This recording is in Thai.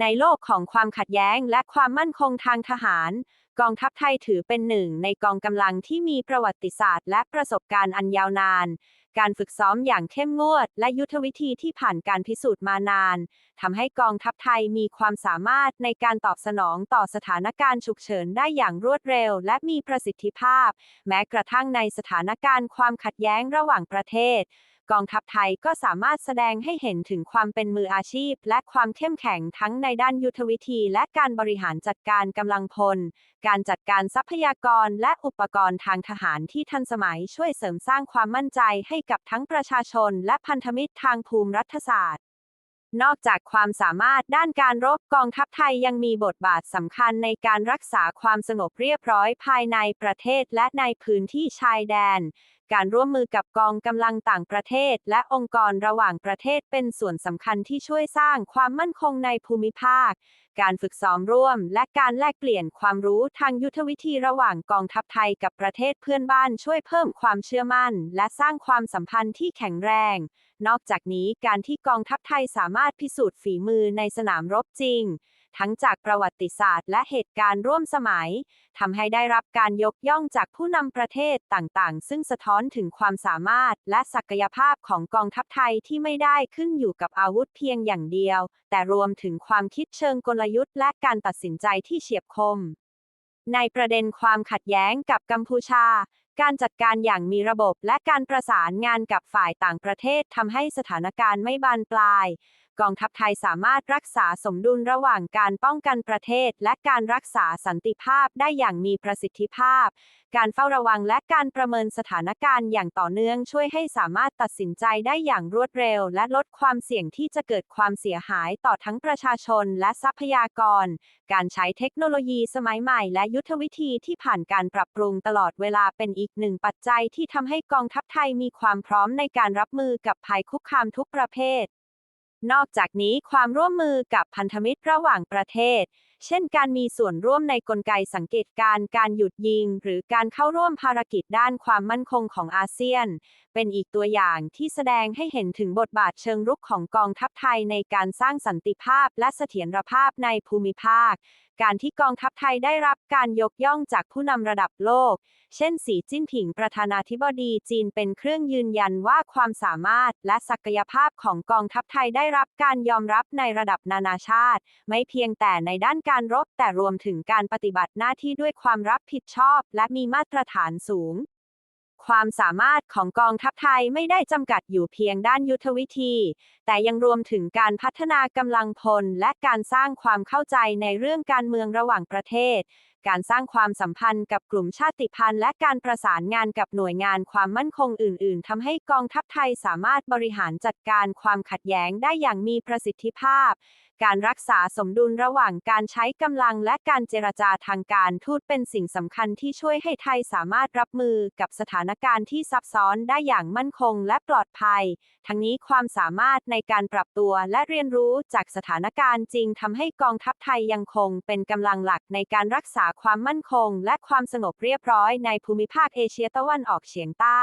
ในโลกของความขัดแย้งและความมั่นคงทางทหาร กองทัพไทยถือเป็นหนึ่งในกองกำลังที่มีประวัติศาสตร์ และประสบการณ์อันยาวนาน การฝึกซ้อมอย่างเข้มงวด และยุทธวิธีที่ผ่านการพิสูจน์มานานทำให้กองทัพไทยมีความสามารถในการตอบสนองต่อสถานการณ์ฉุกเฉินได้อย่างรวดเร็ว และมีประสิทธิภาพ แม้กระทั่งในสถานการณ์ความขัดแย้งระหว่างประเทศ กองทัพไทยก็สามารถแสดงให้เห็นถึงความเป็นมืออาชีพ และความเข้มแข็งทั้งในด้านยุทธวิธี และการบริหารจัดการกำลังพล การจัดการทรัพยากรและอุปกรณ์ทางทหารที่ทันสมัยช่วยเสริมสร้างความมั่นใจให้กับทั้งประชาชน และพันธมิตรทางภูมิรัฐศาสตร์นอกจากความสามารถด้านการรบกองทัพไทยยังมีบทบาทสำคัญในการรักษาความสงบเรียบร้อยภายในประเทศและในพื้นที่ชายแดน การร่วมมือกับกองกำลังต่างประเทศ และองค์กรระหว่างประเทศเป็นส่วนสำคัญที่ช่วยสร้างความมั่นคงในภูมิภาค การฝึกซ้อมร่วม และการแลกเปลี่ยนความรู้ทางยุทธวิธีระหว่างกองทัพไทยกับประเทศเพื่อนบ้านช่วยเพิ่มความเชื่อมั่น และสร้างความสัมพันธ์ที่แข็งแรง นอกจากนี้การที่กองทัพไทยสามารถพิสูจน์ฝีมือในสนามรบจริง ทั้งจากประวัติศาสตร์และเหตุการณ์ร่วมสมัยทำให้ได้รับการยกย่องจากผู้นำประเทศต่างๆ ซึ่งสะท้อนถึงความสามารถและศักยภาพของกองทัพไทยที่ไม่ได้ขึ้นอยู่กับอาวุธเพียงอย่างเดียว แต่รวมถึงความคิดเชิงกลยุทธ์และการตัดสินใจที่เฉียบคม ในประเด็นความขัดแย้งกับกัมพูชาการจัดการอย่างมีระบบและการประสานงานกับฝ่ายต่างประเทศทำให้สถานการณ์ไม่บานปลาย กองทัพไทยสามารถรักษาสมดุลระหว่างการป้องกันประเทศ และการรักษาสันติภาพได้อย่างมีประสิทธิภาพ การเฝ้าระวังและการประเมินสถานการณ์อย่างต่อเนื่องช่วยให้สามารถตัดสินใจได้อย่างรวดเร็ว และลดความเสี่ยงที่จะเกิดความเสียหายต่อทั้งประชาชนและทรัพยากร การใช้เทคโนโลยีสมัยใหม่ และยุทธวิธีที่ผ่านการปรับปรุงตลอดเวลาเป็นอีกหนึ่งปัจจัยที่ทำให้กองทัพไทยมีความพร้อมในการรับมือกับภัยคุกคามทุกประเภท นอกจากนี้ความร่วมมือกับพันธมิตรระหว่างประเทศ เช่นการมีส่วนร่วมในกลไกสังเกตการณ์การหยุดยิง หรือการเข้าร่วมภารกิจด้านความมั่นคงของอาเซียน เป็นอีกตัวอย่างที่แสดงให้เห็นถึงบทบาทเชิงรุกของกองทัพไทยในการสร้างสันติภาพและเสถียรภาพในภูมิภาค การที่กองทัพไทยได้รับการยกย่องจากผู้นำระดับโลก เช่น สีจิ้นผิงประธานาธิบดีจีนเป็นเครื่องยืนยันว่าความสามารถและศักยภาพของกองทัพไทยได้รับการยอมรับในระดับนานาชาติ ไม่เพียงแต่ในด้านการรบแต่รวมถึงการปฏิบัติหน้าที่ด้วยความรับผิดชอบ และมีมาตรฐานสูง ความสามารถของกองทัพไทยไม่ได้จำกัดอยู่เพียงด้านยุทธวิธี แต่ยังรวมถึงการพัฒนากำลังพล และการสร้างความเข้าใจในเรื่องการเมืองระหว่างประเทศ การสร้างความสัมพันธ์กับกลุ่มชาติพันธุ์ และการประสานงานกับหน่วยงานความมั่นคงอื่น ๆทำให้กองทัพไทยสามารถบริหารจัดการความขัดแย้งได้อย่างมีประสิทธิภาพ การรักษาสมดุลระหว่างการใช้กำลังและการเจรจาทางการทูตเป็นสิ่งสำคัญที่ช่วยให้ไทยสามารถรับมือกับสถานการณ์ที่ซับซ้อนได้อย่างมั่นคงและปลอดภัย ทั้งนี้ความสามารถในการปรับตัวและเรียนรู้จากสถานการณ์จริงทำให้กองทัพไทยยังคงเป็นกำลังหลักในการรักษาความมั่นคง และความสงบเรียบร้อยในภูมิภาคเอเชียตะวันออกเฉียงใต้